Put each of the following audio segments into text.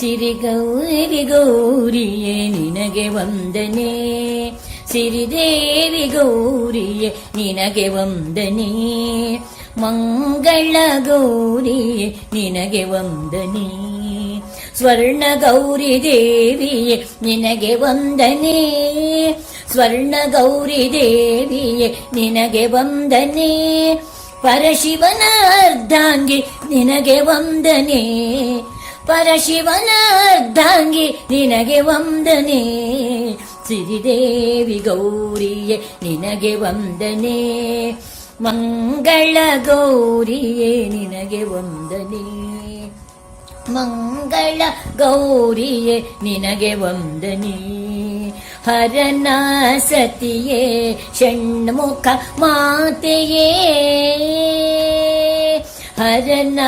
ಸಿರಿ ಗೌರಿ ಗೌರಿಯೇ, ನಿನಗೆ ವಂದನೆ. ಸಿರಿ ದೇವಿ ಗೌರಿಯೇ, ನಿನಗೆ ವಂದನೆ. ಮಂಗಳ ಗೌರಿಯೇ, ನಿನಗೆ ವಂದನೆ. ಸ್ವರ್ಣ ಗೌರಿ ದೇವಿಯೇ, ನಿನಗೆ ವಂದನೆ. ಸ್ವರ್ಣ ಗೌರಿ ದೇವಿಯೇ, ನಿನಗೆ ವಂದನೆ. ಪರಶಿವನ ಅರ್ಧಾಂಗಿ ನಿನಗೆ ವಂದನೆ. ಪರಶಿವನ ಅರ್ಧಾಂಗಿ ನಿನಗೆ ವಂದನೆ. ಸಿರಿದೇವಿ ಗೌರಿಯೇ, ನಿನಗೆ ವಂದನೆ. ಮಂಗಳ ಗೌರಿಯೇ, ನಿನಗೆ ವಂದನೆ. ಮಂಗಳ ಗೌರಿಯೇ, ನಿನಗೆ ವಂದನೆ. ಹರನ ಸತಿಯೇ, ಷಣ್ಮುಖ ಮಾತೆಯೇ. ಹರನ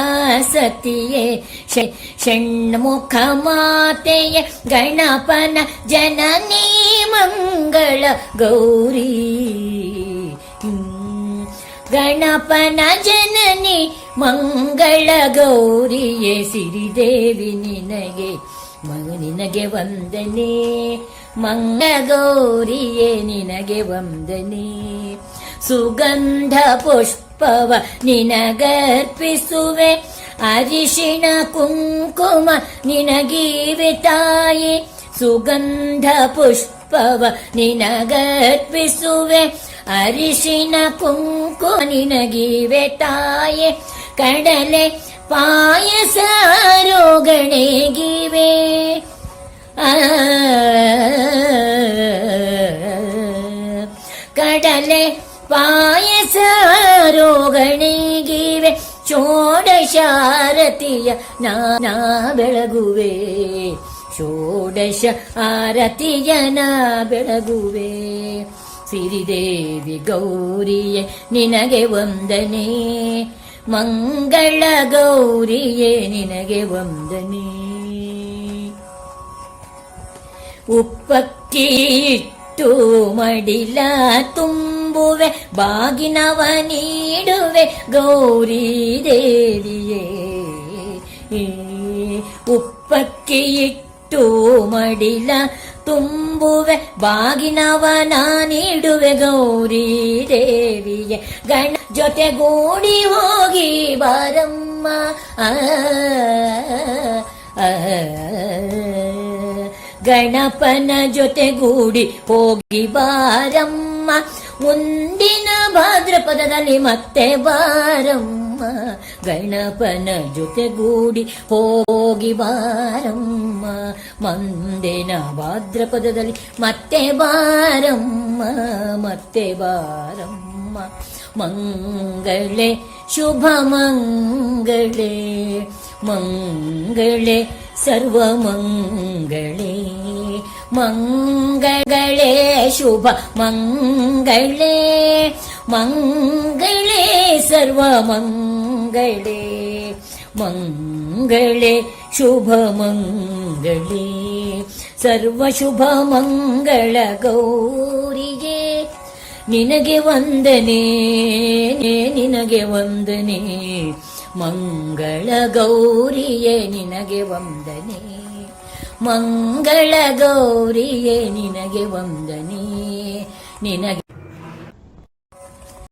ಸತಿಯೇ ಷ- ಷಣ್ಮುಖ ಮಾತೆಯ, ಗಣಪನ ಜನನಿ ಮಂಗಳ ಗೌರಿ. ಗಣಪನ ಜನನಿ ಮಂಗಳ ಗೌರಿಯೇ, ಸಿರಿದೇವಿ ನಿನಗೆ ನಿನಗೆ ವಂದನೆ, ಮಂಗಳ ಗೌರಿಯೇ, ನಿನಗೆ ವಂದನೆ सुगन्धपुष्पव निनगर्पिसुवे अरिषिण कुङ्कुम निनगीविताये। सुगन्धपुष्पव निनगर्पिसुवे अरिषिण कुङ्कुम निनगिवेताय। कडले पायसारोगणे गीवे। कडले ಪಾಯಸ ರೋಗಣೆಗಿವೆ ಷೋಡಶಾರತಿಯ ನಾನಾ ಬೆಳಗುವೆ. ಷೋಡಶ ಆರತಿಯ ನಾ ಬೆಳಗುವೆ. ಸಿರಿದೇವಿ ಗೌರಿಯೇ, ನಿನಗೆ ವಂದನೆ. ಮಂಗಳ ಗೌರಿಯೇ, ನಿನಗೆ ವಂದನೆ. ಉಪ್ಪಕ್ಕಿ ಇಟ್ಟು ಮಡಿಲ ತುಂಬುವೆ, ಬಾಗಿನವ ನೀಡುವೆ, ಗೌರಿ ದೇವಿಯೇ. ಉಪ್ಪಕ್ಕೆ ಇಟ್ಟು ಮಡಿಲ ತುಂಬುವೆ, ಬಾಗಿನವ ನೀಡುವೆ, ಗೌರಿ ದೇವಿಯೇ. ಗಣ ಜೊತೆಗೂಡಿ ಹೋಗಿ ಬಾರಮ್ಮ ಗಣಪನ ಜೊತೆಗೂಡಿ ಹೋಗಿ ಬಾರಮ್ಮ ಮುಂದಿನ ಭಾದ್ರಪದದಲ್ಲಿ ಮತ್ತೆ ಬಾರಮ್ಮ ಗಣಪನ ಜೊತೆಗೂಡಿ ಹೋಗಿ ಬಾರಮ್ಮ ಮುಂದಿನ ಭಾದ್ರಪದದಲ್ಲಿ ಮತ್ತೆ ಬಾರಮ್ಮ ಮತ್ತೆ ಬಾರಮ್ಮ ಮಂಗಳೇ, ಶುಭ ಮಂಗಳೇ ಮಂಗಳೇ. ಮಂಗಳೇ, ಶುಭ ಮಂಗಳೇ ಮಂಗಳೇ ಸರ್ವಮಂಗಳೇ ಮಂಗಳೇ ಶುಭ ಮಂಗಳೇ ಸರ್ವಶುಭ ಮಂಗಳ ಗೌರಿಗೆ ನಿನಗೆ ವಂದನೆ ನಿನಗೆ ವಂದನೆ, ಮಂಗಳ ಗೌರಿಯೇ, ನಿನಗೆ ವಂದನೆ. ಮಂಗಳ ಗೌರಿಯೇ ನಿನಗೆ ವಂದನೆ ನಿನಗೆ